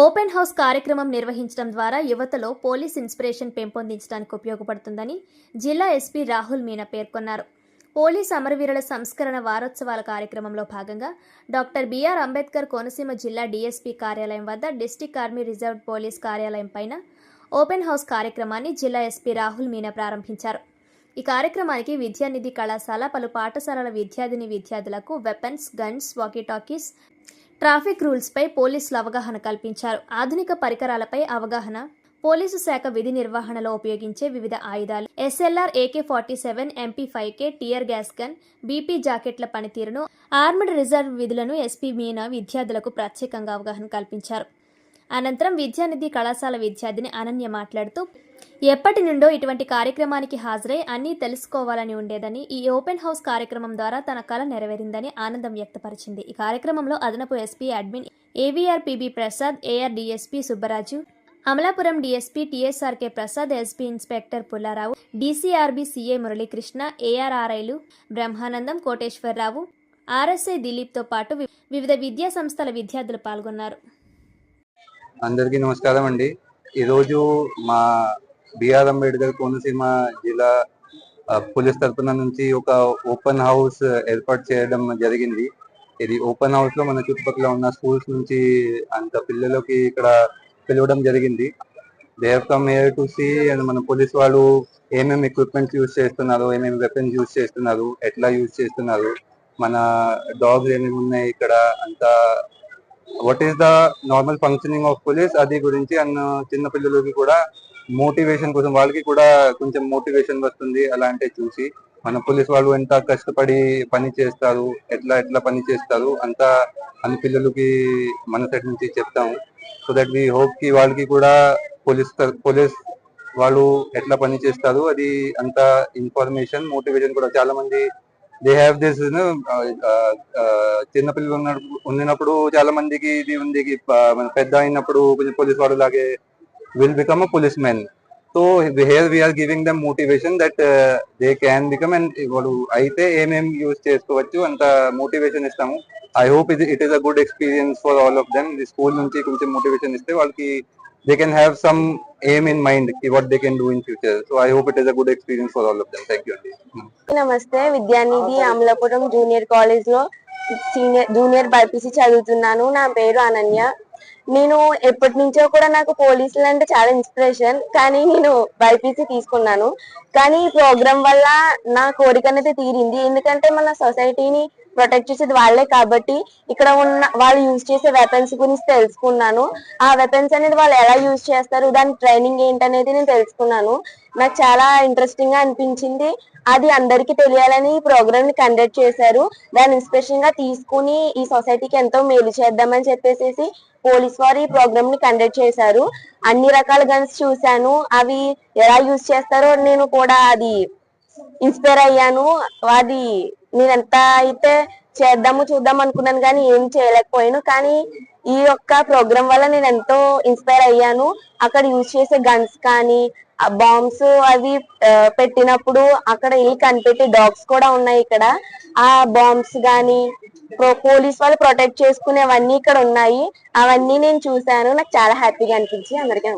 Open house కార్యక్రమం నిర్వహించడం ద్వారా యువతలో పోలీస్ ఇన్స్పిరేషన్ పెంపొందించడానికి ఉపయోగపడుతుందని జిల్లా ఎస్పీ రాహుల్ మీనా పేర్కొన్నారు. పోలీస్ అమరవీరుల సంస్కరణ వారోత్సవాల కార్యక్రమంలో భాగంగా డాక్టర్ బిఆర్ అంబేద్కర్ కోనసీమ జిల్లా డీఎస్పీ కార్యాలయం వద్ద డిస్టిక్ ఆర్మీ రిజర్వ్ పోలీస్ కార్యాలయం పైన ఓపెన్ హౌస్ కార్యక్రమాన్ని జిల్లా ఎస్పీ రాహుల్ మీనా ప్రారంభించారు. ఈ కార్యక్రమానికి విద్యానిధి కళాశాల పలు పాఠశాలల విద్యార్థిని విద్యార్థులకు weapons guns walkie talkies traffic రూల్స్పై పోలీసులు అవగాహన కల్పించారు. ఆధునిక పరికరాలపై అవగాహన పోలీసు శాఖ విధి నిర్వహణలో ఉపయోగించే వివిధ ఆయుధాలు SLR AK forty seven MP five K tear gas gun BP జాకెట్ల పనితీరును ఆర్మడ్ రిజర్వ్ విధులను ఎస్పీ మీనా విద్యార్థులకు ప్రత్యేకంగా అవగాహన కల్పించారు. అనంతరం విద్యానిధి కళాశాల విద్యార్థిని అనన్య మాట్లాడుతూ ఎప్పటి నుండో ఇటువంటి కార్యక్రమానికి హాజరై అన్నీ తెలుసుకోవాలని ఉండేదని ఈ ఓపెన్ హౌస్ కార్యక్రమం ద్వారా తన కళ నెరవేరిందని ఆనందం వ్యక్తపరిచింది. ఈ కార్యక్రమంలో అదనపు SP admin AVR PB Prasad AR DSP Subbaraju Amalapuram DSP TSRK Prasad SP inspector Pullarao DCRB CA Muralikrishna ఏఆర్ఆర్ఐలు Brahmanandam Koteswararao RSI దిలీప్తో పాటు వివిధ విద్యా సంస్థల విద్యార్థులు పాల్గొన్నారు. అందరికీ నమస్కారం అండి. ఈరోజు మా బిఆర్ అంబేద్కర్ కోనసీమ జిల్లా పోలీస్ తరఫున నుంచి ఒక ఓపెన్ హౌస్ ఏర్పాటు చేయడం జరిగింది. ఇది ఓపెన్ హౌస్లో మన చుట్టుపక్కల ఉన్న స్కూల్స్ నుంచి అంత పిల్లలకి ఇక్కడ పిలవడం జరిగింది. They have come here to see and మన పోలీస్ వాళ్ళు ఏమేమి ఎక్విప్మెంట్స్ యూజ్ చేస్తున్నారు ఏమేమి వెపన్స్ యూజ్ చేస్తున్నారు ఎట్లా యూజ్ చేస్తున్నారు మన డాగ్స్ ఏమేమి ఉన్నాయి ఇక్కడ అంతా what is the normal functioning of police అది గురించి అండ్ చిన్న పిల్లలకి కూడా మోటివేషన్ కోసం వాళ్ళకి కూడా కొంచెం మోటివేషన్ వస్తుంది అలాంటి చూసి. మన పోలీస్ వాళ్ళు ఎంత కష్టపడి పని చేస్తారు ఎట్లా ఎట్లా పని చేస్తారు అంత అన్ని పిల్లలకి మన సైడ్ నుంచి చెప్తాము. సో దట్ వి హోప్కి వాళ్ళకి కూడా పోలీస్ పోలీస్ వాళ్ళు ఎట్లా పని చేస్తారు అది అంత ఇన్ఫర్మేషన్ మోటివేషన్ కూడా చాలా మంది దే హ్యావ్ దిస్ చిన్న పిల్లలు ఉన్నప్పుడు చాలా మందికి ఇది ఉంది పెద్ద అయినప్పుడు కొంచెం పోలీస్ వాడు లాగే will become a policemen so here we're giving them motivation that they can become and వాడు అయితే ఏమేమి యూజ్ చేసుకోవచ్చు? అంత మోటివేషన్ ఇస్తాము. ఐ హోప్ ఇది it is a good experience for all of them school నుంచి కొంచెం మోటివేషన్ ఇస్తే వాళ్ళకి they can have some aim in mind what they can do in future so I hope it is a good experience for all of them thank you అండి నమస్తే Vidyanidhi Amalapuram junior కాలేజ్లో senior junior BiPC చదువుతున్నాను. నా పేరు అనన్య. నేను ఎప్పటి నుంచో కూడా నాకు పోలీసులు అంటే చాలా ఇన్స్పిరేషన్ కానీ నేను బైపీసీ తీసుకున్నాను. కానీ ఈ ప్రోగ్రామ్ వల్ల నా కోరిక అనేది తీరింది. ఎందుకంటే మన సొసైటీని ప్రొటెక్ట్ చేసేది వాళ్ళే కాబట్టి ఇక్కడ ఉన్న వాళ్ళు యూజ్ చేసే వెపన్స్ గురించి తెలుసుకున్నాను. ఆ వెపన్స్ అనేది వాళ్ళు ఎలా యూజ్ చేస్తారు దాని ట్రైనింగ్ ఏంటనేది నేను తెలుసుకున్నాను. నాకు చాలా ఇంట్రెస్టింగ్గా అనిపించింది. అది అందరికీ తెలియాలని ఈ ప్రోగ్రామ్ని కండక్ట్ చేశారు. దాని ఇన్స్పిరేషన్గా తీసుకుని ఈ సొసైటీకి ఎంతో మేలు చేద్దామని చెప్పేసి పోలీస్ వారు ఈ ప్రోగ్రామ్ని కండక్ట్ చేశారు. అన్ని రకాల గన్స్ చూశాను. అవి ఎలా యూజ్ చేస్తారో నేను కూడా అది ఇన్స్పైర్ అయ్యాను. అది నేను ఎంత అయితే చేద్దాము చూద్దాం అనుకున్నాను కానీ ఏం చేయలేకపోయాను. కానీ ఈ యొక్క ప్రోగ్రామ్ వల్ల నేను ఎంతో ఇన్స్పైర్ అయ్యాను. అక్కడ యూజ్ చేసే గన్స్ కానీ ఆ బాంబ్స్ అవి పెట్టినప్పుడు అక్కడ ఇల్లు కనిపెట్టే డాగ్స్ కూడా ఉన్నాయి ఇక్కడ. ఆ బాంబ్స్ గాని పోలీస్ వాళ్ళు ప్రొటెక్ట్ చేసుకునేవన్నీ ఇక్కడ ఉన్నాయి. అవన్నీ నేను చూశాను. నాకు చాలా హ్యాపీగా అనిపించి అందరికీ